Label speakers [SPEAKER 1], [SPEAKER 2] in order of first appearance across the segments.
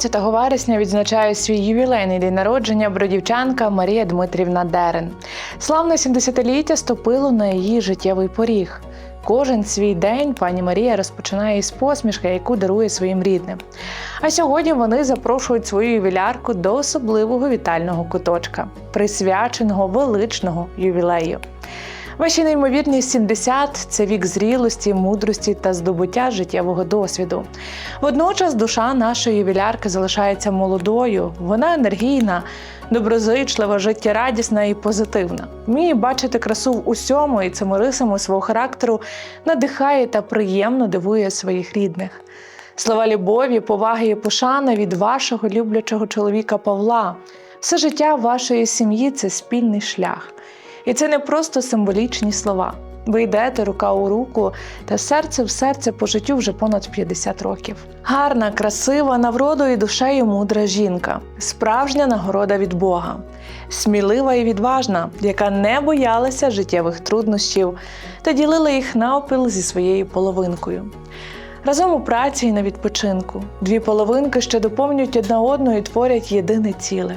[SPEAKER 1] 17 вересня відзначає свій ювілейний день народження бродівчанка Марія Дмитрівна Дерен. Славне 70-ліття ступило на її життєвий поріг. Кожен свій день пані Марія розпочинає із посмішки, яку дарує своїм рідним. А сьогодні вони запрошують свою ювілярку до особливого вітального куточка, присвяченого величного ювілею. Ваші неймовірні 70 – це вік зрілості, мудрості та здобуття життєвого досвіду. Водночас душа нашої ювілярки залишається молодою, вона енергійна, доброзичлива, життєрадісна і позитивна. Вміє бачити красу в усьому і цими рисами свого характеру надихає та приємно дивує своїх рідних. Слова любові, поваги і пошани від вашого люблячого чоловіка Павла. Все життя вашої сім'ї це спільний шлях. І це не просто символічні слова. Ви йдете рука у руку та серце в серце по життю вже понад 50 років. Гарна, красива, навродою душею мудра жінка, справжня нагорода від Бога, смілива і відважна, яка не боялася життєвих труднощів та ділила їх навпіл зі своєю половинкою. Разом у праці і на відпочинку дві половинки, що доповнюють одна одну і творять єдине ціле.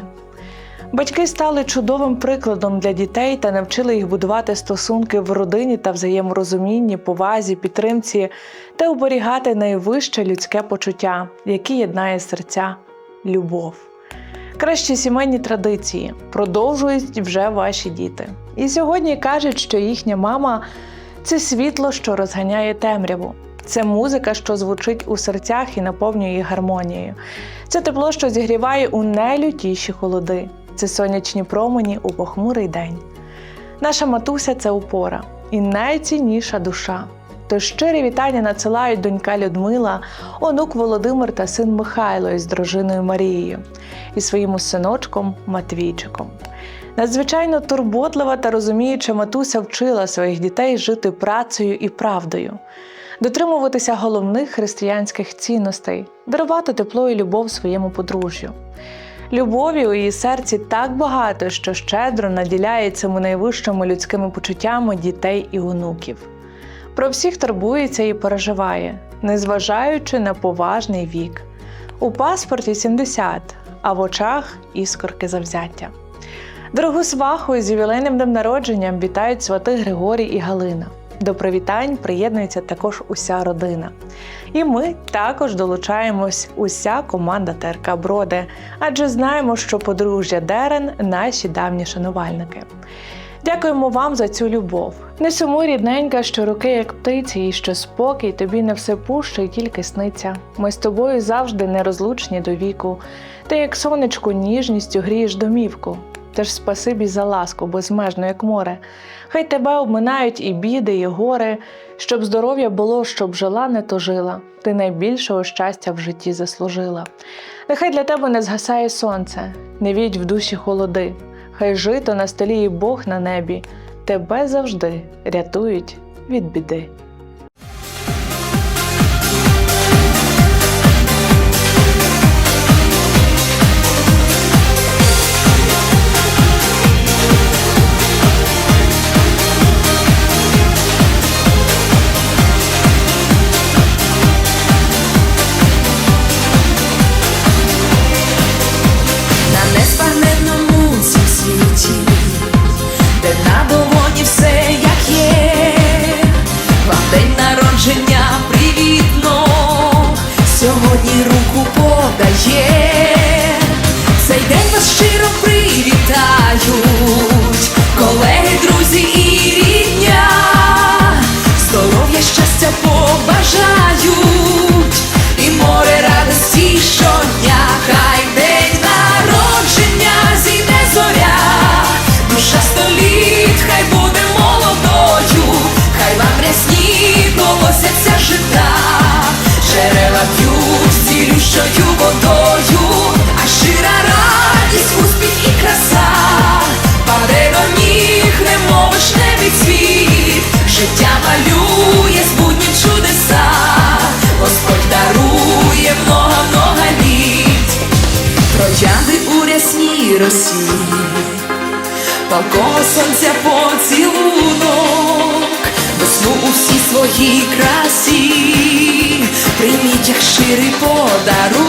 [SPEAKER 1] Батьки стали чудовим прикладом для дітей та навчили їх будувати стосунки в родині та взаєморозумінні, повазі, підтримці та оберігати найвище людське почуття, яке єднає серця любов. Кращі сімейні традиції продовжують вже ваші діти. І сьогодні кажуть, що їхня мама це світло, що розганяє темряву. Це музика, що звучить у серцях і наповнює гармонією. Це тепло, що зігріває у найлютіші холоди. Це сонячні промені у похмурий день. Наша матуся це опора і найцінніша душа. Тож щирі вітання надсилають донька Людмила, онук Володимир та син Михайло із дружиною Марією і своїм синочком Матвійчиком. Надзвичайно турботлива та розуміюча матуся вчила своїх дітей жити працею і правдою, дотримуватися головних християнських цінностей, дарувати тепло і любов своєму подружжю. Любові у її серці так багато, що щедро наділяє цими найвищими людськими почуттями дітей і онуків. Про всіх турбується і переживає, незважаючи на поважний вік. У паспорті 70, а в очах іскорки завзяття. Дорогу сваху з ювілейним днем народженням вітають свати Григорій і Галина. До привітань приєднується також уся родина. І ми також долучаємось уся команда ТРК Броди, адже знаємо, що подружжя Дерен наші давні шанувальники. Дякуємо вам за цю любов. Не сумуй, рідненька, що руки, як птиці, і що спокій тобі не все пуще, і тільки сниться. Ми з тобою завжди нерозлучні до віку. Ти, як сонечко, ніжністю грієш домівку. Теж спасибі за ласку, безмежно, як море. Хай тебе обминають і біди, і гори, щоб здоров'я було, щоб жила, не то жила. Ти найбільшого щастя в житті заслужила. Нехай для тебе не згасає сонце, не віть в душі холоди. Хай жито на столі і Бог на небі, тебе завжди рятують від біди.
[SPEAKER 2] Цілющою водою, а щира радість, успіх і краса, паде до ніг, немов вишневий цвіт, життя малює збудні чудеса, Господь дарує много-много літ, троянди у рясній росі, палкого сонця поцілунок, весну у всій своїй красі, прийміть як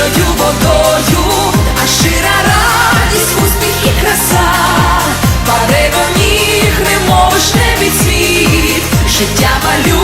[SPEAKER 2] чистою водою, а щира радість, успіх і краса, паде до ніг, немов небі світ, життя малює.